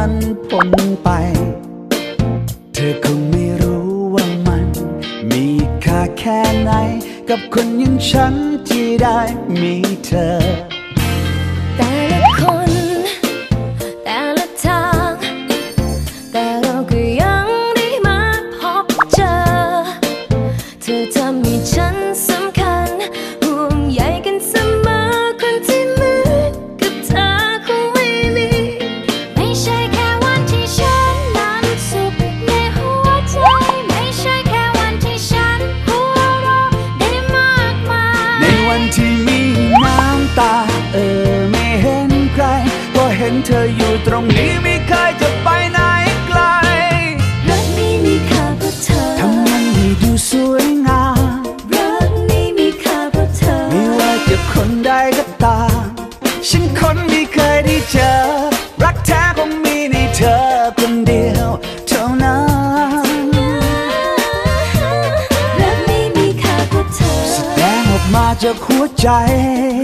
ันพ้นไป เธอคงไม่รู้ว่ามัน มีค่าแค่ไหน กับคนอย่างฉันที่ได้มีเธอ ตรงนี้ไม่เคยจะไปไหนไกลรักนี้มีค่าเพราะเธอทำมันให้ดูสวยงามรักนี้มีค่าเพราะเธอ ไม่ว่าจะคนใดก็ตามฉันคนไม่เคยได้เจอ รักแท้คงมีในเธอคนเดียวเท่านั้นรักนี้มีค่าเพราะเธอ แสดงออกมาจากหัวใจ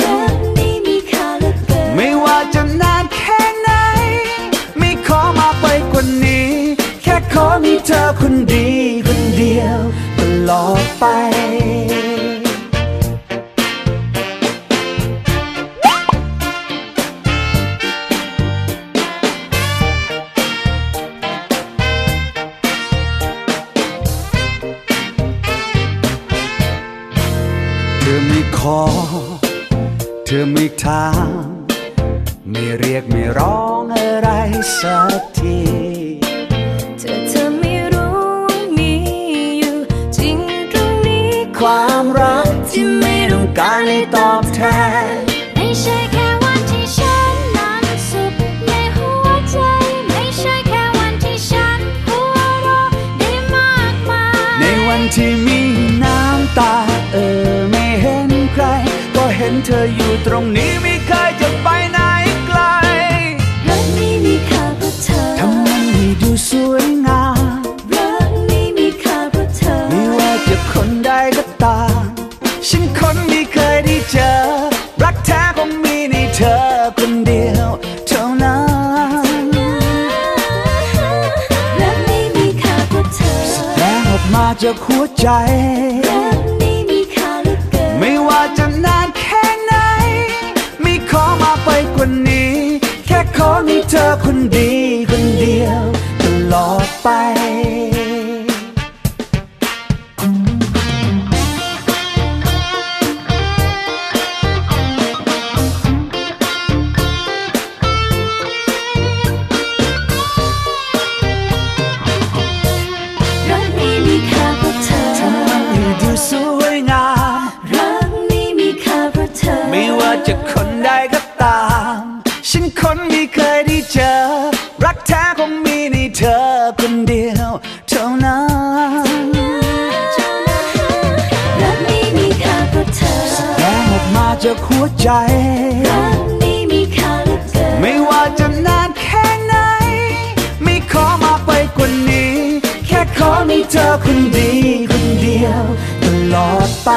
รัก ขอมีเธอคนดีคนเดียวตลอดไปเธอไม่ขอ เธอไม่ถาม ไม่เรียกไม่ร้องอะไรสักที ความรักที่ไม่ต้องการให้ตอบแทนไม่ใช่แค่วันที่ฉันนั้นสุขในหัวใจ ไม่ใช่แค่วันที่ฉันหัวเราะได้มากมาย ในวันที่มีน้ำตาเออไม่เห็นใคร ก็เห็นเธออยู่ตรงนี้ ฉันคนไม่เคยได้เจอ รักแท้คงมีในเธอคนเดียวเท่านั้นรักไม่มีค่าเพราะเธอแรงออกมาจากหัวใจ เพราะเธอ ไม่ว่าจะคนใดก็ตาม ฉันคนไม่เคยได้เจอ รักแท้คงมีในเธอคนเดียวเท่านั้นรักนี้มีค่าเพราะเธอแรงออกมาจากหัวใจรักนี้มีค่าเหลือเกินไม่ว่าจะนานแค่ไหน ไม่ขอมาไปกว่านี้ แค่ขอมีเธอคนดีคนเดียว ตลอดไป